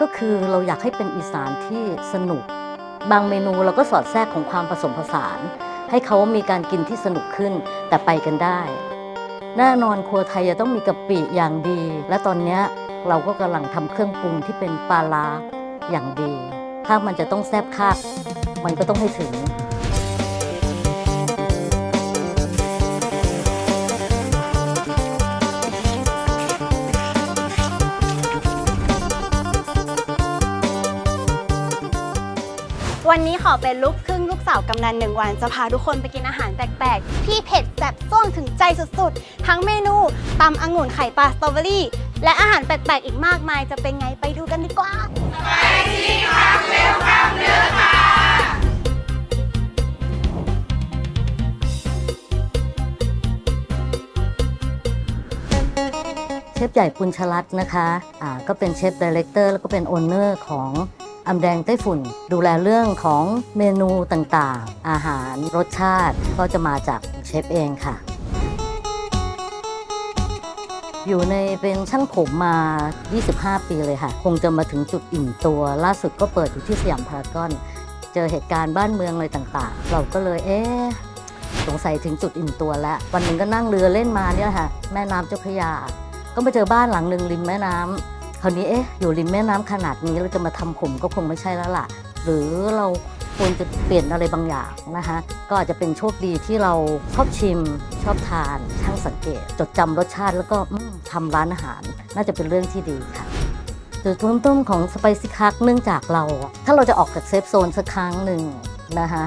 ก็คือเราอยากให้เป็นอีสานที่สนุก บางเมนูเราก็สอดแทรกของความผสมผสาน ให้เขามีการกินที่สนุกขึ้นแต่ไปกันได้ แน่นอนครัวไทยจะต้องมีกะปิอย่างดี และตอนนี้เราก็กำลังทำเครื่องปรุงที่เป็นปลาลาอย่างดี ถ้ามันจะต้องแซ่บคักมันก็ต้องให้ถึง วันนี้ขอเป็นลูกครึ่งลูกสาวกำนันหนึ่งวัน จะพาทุกคนไปกินอาหารแปลกๆ ที่เผ็ดแซ่บส้มถึงใจสุดๆ ทั้งเมนูตำองุ่นไข่ปลาสตรอเบอรี่ และอาหารแปลกๆ อีกมากมายจะเป็นไงไปดูกันดีกว่าไปที่พักเบลฟาร์เนื้อค่ะเชฟใหญ่ปุญชลัตน์นะคะอ่าก็เป็นเชฟดีเลกเตอร์แล้วก็เป็นโอนเนอร์ของ อำแดงไต้ฝุ่น ดูแลเรื่องของเมนูต่างๆ อาหารรสชาติก็จะมาจากเชฟเองค่ะ อยู่ในเป็นช่างผมมา 25 ปีเลยค่ะ คงจะมาถึงจุดอิ่มตัว ล่าสุดก็เปิดอยู่ที่สยามพารากอน เจอเหตุการณ์บ้านเมืองอะไรต่างๆ เราก็เลยเอ๊ะสงสัยถึงจุดอิ่มตัวแล้ว วันหนึ่งก็นั่งเรือเล่นมาเนี่ยค่ะ แม่น้ำเจ้าพระยา ก็มาเจอบ้านหลังหนึ่งริมแม่น้ำ ราวนี้เอ๊ะอยู่ริมแม่น้ำขนาดนี้เราจะมาทำผมก็คงไม่ใช่แล้วล่ะ หรือเราควรจะเปลี่ยนอะไรบางอย่างนะคะก็อาจจะเป็นโชคดีที่เราชอบชิมชอบทานช่างสังเกต จดจำรสชาติแล้วก็อืมทำร้านอาหาร น่าจะเป็นเรื่องที่ดีค่ะจุดเริ่มต้นของสไปซี่คักเนื่องจากเรา ถ้าเราจะออกจากเซฟโซนสักครั้งหนึ่งนะคะ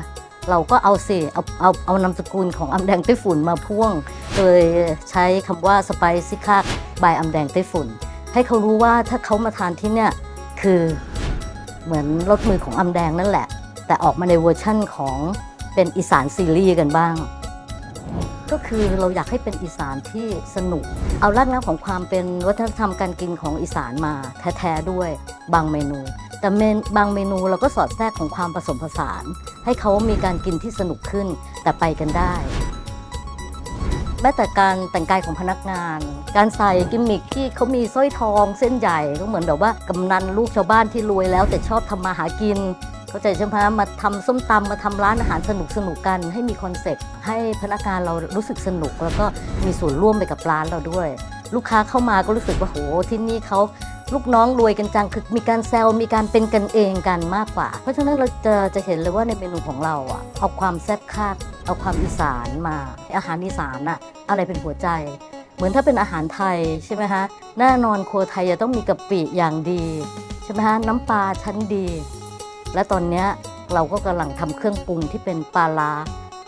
เราก็เอาสิเอาเอาเอานามสกุลของอำแดงไต้ฝุ่นมาพ่วง โดยใช้คำว่าสไปซี่คักบายอำแดงไต้ฝุ่น ให้เขารู้ว่าถ้าเขามาทานที่เนี่ยคือเหมือนรสมือของอำแดงนั่นแหละ แต่ออกมาในเวอร์ชั่นของเป็นอีสานซีรีส์กันบ้าง ก็คือเราอยากให้เป็นอีสานที่สนุก เอารากเหง้าของความเป็นวัฒนธรรมการกินของอีสานมาแท้ๆด้วยบางเมนู แต่เมนบางเมนูเราก็สอดแทรกของความผสมผสาน ให้เขามีการกินที่สนุกขึ้นแต่ไปกันได้ แม้แต่การแต่งกายของพนักงาน การใส่กิมมิคที่เขามีสร้อยทองเส้นใหญ่ก็เหมือนแบบว่ากำนันลูกชาวบ้านที่รวยแล้ว แต่ชอบทำมาหากินเข้าใจใช่ไหมมาทำส้มตำมาทำร้านอาหารสนุกสนุกกัน ให้มีคอนเซ็ปต์ให้พนักงานเรารู้สึกสนุก แล้วก็มีส่วนร่วมไปกับร้านเราด้วย ลูกค้าเข้ามาก็รู้สึกว่าโหที่นี่เขา ลูกน้องรวยกันจังคือมีการแซวมีการเป็นกันเองกันมากกว่า เพราะฉะนั้นเราจะจะเห็นเลยว่าในเมนูของเราอะเอาความแซ่บคักเอาความอีสานมา อาหารอีสานอะอะไรเป็นหัวใจ เหมือนถ้าเป็นอาหารไทยใช่ไหมฮะแน่นอนครัวไทยจะต้องมีกะปิอย่างดีใช่ไหมฮะน้ำปลาชั้นดี และตอนเนี้ยเราก็กำลังทำเครื่องปรุงที่เป็นปลาร้า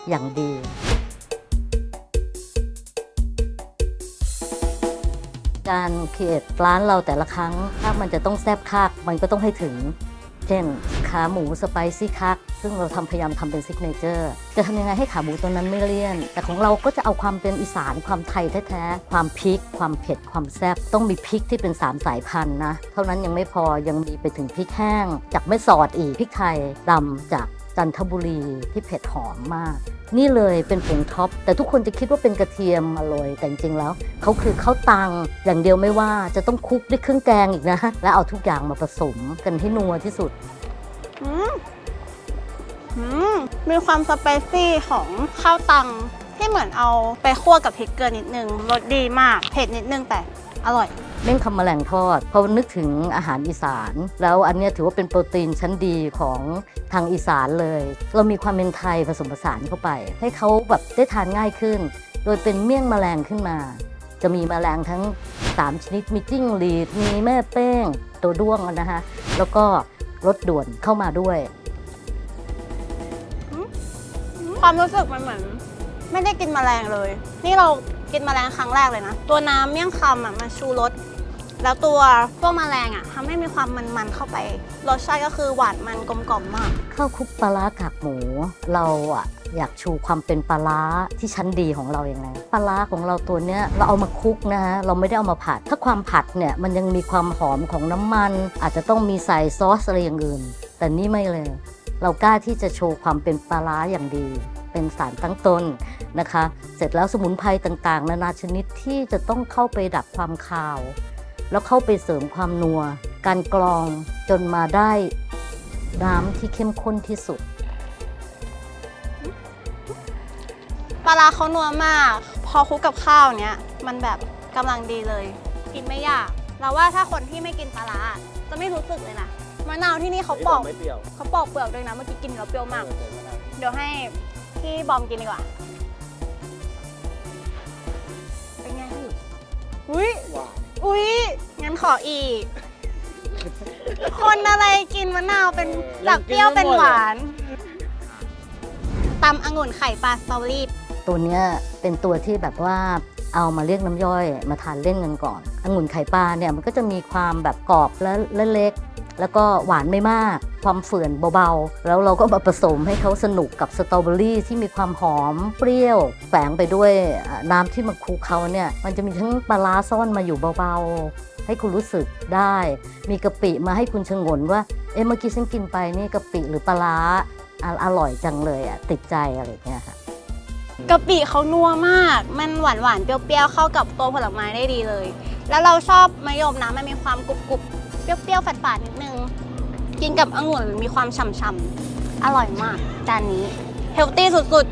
อย่างดี การเคียดร้านเราแต่ละครั้ง ถ้ามันจะต้องแซบคักมันก็ต้องให้ถึง เช่น ขาหมูสไปซี่คัก ซึ่งเราทำพยายามทำเป็นซิกเนเจอร์ จะทำยังไงให้ขาหมูตัวนั้นไม่เลี่ยน แต่ของเราก็จะเอาความเป็นอีสานความไทยแท้ๆ ความพริก ความเผ็ด ความแซบต้องมีพริกที่เป็น 3 สายพันธุ์นะ เท่านั้นยังไม่พอยังมีไปถึงพริกแห้ง จากไม่สอดอีกพริกไทยดำจาก จันทบุรีที่เผ็ดหอมมาก นี่เลยเป็นผงท็อป แต่ทุกคนจะคิดว่าเป็นกระเทียมอร่อยแต่จริงๆแล้วเขาคือข้าวตังอย่างเดียวไม่ว่าจะต้องคลุกด้วยเครื่องแกงอีกนะ แล้วเอาทุกอย่างมาผสมกันให้นัวที่สุดมีความสเปซี่ของข้าวตังที่เหมือนเอาไปคั่วกับพริกเกลือนิดนึงรสดีมาก เผ็ดนิดนึงแต่อร่อย เม่งคำแมลงทอดพอนึกถึงอาหารอีสาน แล้วอันนี้ถือว่าเป็นโปรตีนชั้นดีของทางอีสานเลย เรามีความเป็นไทยผสมผสานเข้าไป ให้เขาแบบได้ทานง่ายขึ้น โดยเป็นเมี่ยงแมลงขึ้นมา จะมีแมลงทั้ง 3 ชนิดมีจิ้งหรีดมีแม่เป้ง ตัวด้วงนะคะแล้วก็รสด่วนเข้ามาด้วย ความรู้สึกมันเหมือน ไม่ได้กินแมลงเลย นี่เรากินแมลงครั้งแรกเลยนะ ตัวน้ำเมี่ยงคำอะมันชูรส แล้วตัวพวกแมลงอะทำให้มีความมันๆเข้าไป รสชาติก็คือหวานมันกลมกล่อมมาก ข้าวคลุกปลาร้ากากหมู เราอะอยากชูความเป็นปลาร้าที่ชั้นดีของเราอย่างไงปลาร้าของเราตัวเนี้ยเราเอามาคลุกนะฮะเราไม่ได้เอามาผัด ถ้าความผัดเนี่ยมันยังมีความหอมของน้ำมัน อาจจะต้องมีใส่ซอสอะไรอย่างอื่น แต่นี่ไม่เลย เรากล้าที่จะโชว์ความเป็นปลาร้าอย่างดี เป็นสารตั้งต้นนะคะ เสร็จแล้วสมุนไพรต่างๆ นานาชนิดที่จะต้องเข้าไปดับความคาว แล้วเข้าไปเสริมความนัว การกรองจนมาได้น้ำที่เข้มข้นที่สุด ปลาร้าเขานัวมาก พอคลุกกับข้าวเนี้ยมันแบบกำลังดีเลย กินไม่ยากเราว่าถ้าคนที่ไม่กินปลาร้าจะไม่รู้สึกเลยนะมะนาวที่นี่เขาปอกไม่เปรี้ยวเขาปอกเปลือกด้วยนะเมื่อกี้กินแล้วเปรี้ยวมากเออใส่มะนาวเดี๋ยวให้พี่บอมกินดีกว่าเป็นไงพี่อุ้ยหวานอุ้ยงั้น ขออีก คนอะไรกินมะนาวเป็นจากเปรี้ยวเป็นหวานตำองุ่นไข่ปลาสตรอเบอรี่ตัวเนี้ยเป็นตัวที่แบบว่าเอามาเรียกน้ำย่อยมาทานเล่นกันก่อนองุ่นไข่ปลาเนี่ยมันก็จะมีความแบบกรอบและและเล็ก แล้วก็หวานไม่มาก ความเฝื่อนเบาๆ แล้วเราก็มาผสมให้เขาสนุกกับสตรอเบอรี่ที่มีความหอมเปรี้ยว แฝงไปด้วยอ่าน้ำที่มันคลุกเขาเนี่ยมันจะมีทั้งปลาร้าซ่อนมาอยู่เบาๆ ให้คุณรู้สึกได้ มีกะปิมาให้คุณชงนว่า เอ๊ะเมื่อกี้ฉันกินไปนี่กะปิหรือปลาร้าอร่อยจังเลยอะติดใจอะไรเงี้ยค่ะกะปิเขานัวมาก มันหวานหวานเปรี้ยวๆ เข้ากับตัวผลไม้ได้ดีเลย แล้วเราชอบมะยมนะมันมีความกรุบกรุบๆเปรี้ยวๆ ฝาดๆ นิดนึง กินกับองุ่นมีความฉ่ำๆ อร่อยมากจานนี้ เฮลตี้สุด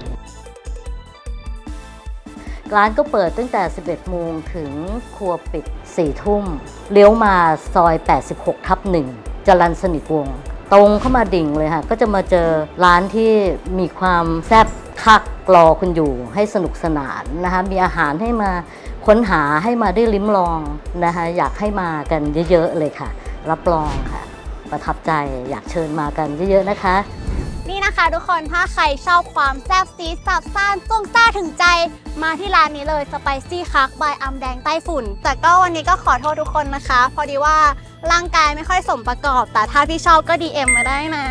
ร้านก็เปิดตั้งแต่ 11 โมงถึงครัวปิด 4 ทุ่ม เลี้ยวมาซอย 86 ทับ1จรันสนิทวง ตรงเข้ามาดิ่งเลยค่ะ ก็จะมาเจอร้านที่มีความแซ่บคักรอคุณอยู่ให้สนุกสนานนะคะมีอาหารให้มาค้นหาให้มาได้ลิ้มลองนะคะอยากให้มากันเยอะๆเลยค่ะ รับรองค่ะ ประทับใจอยากเชิญมากันเยอะๆนะคะ นี่ะคะทุกคนถ้าใครชอบความแซ่บซีดสับซ่านจ้วงซ่าถึงใจ มาที่ร้านนี้เลยสไปซี่คักบายอัมแดงใต้ฝุ่น แต่ก็วันนี้ก็ขอโทษทุกคนนะคะ พอดีว่าร่างกายไม่ค่อยสมประกอบ แต่ถ้าพี่ชอบก็ DM มาได้นะ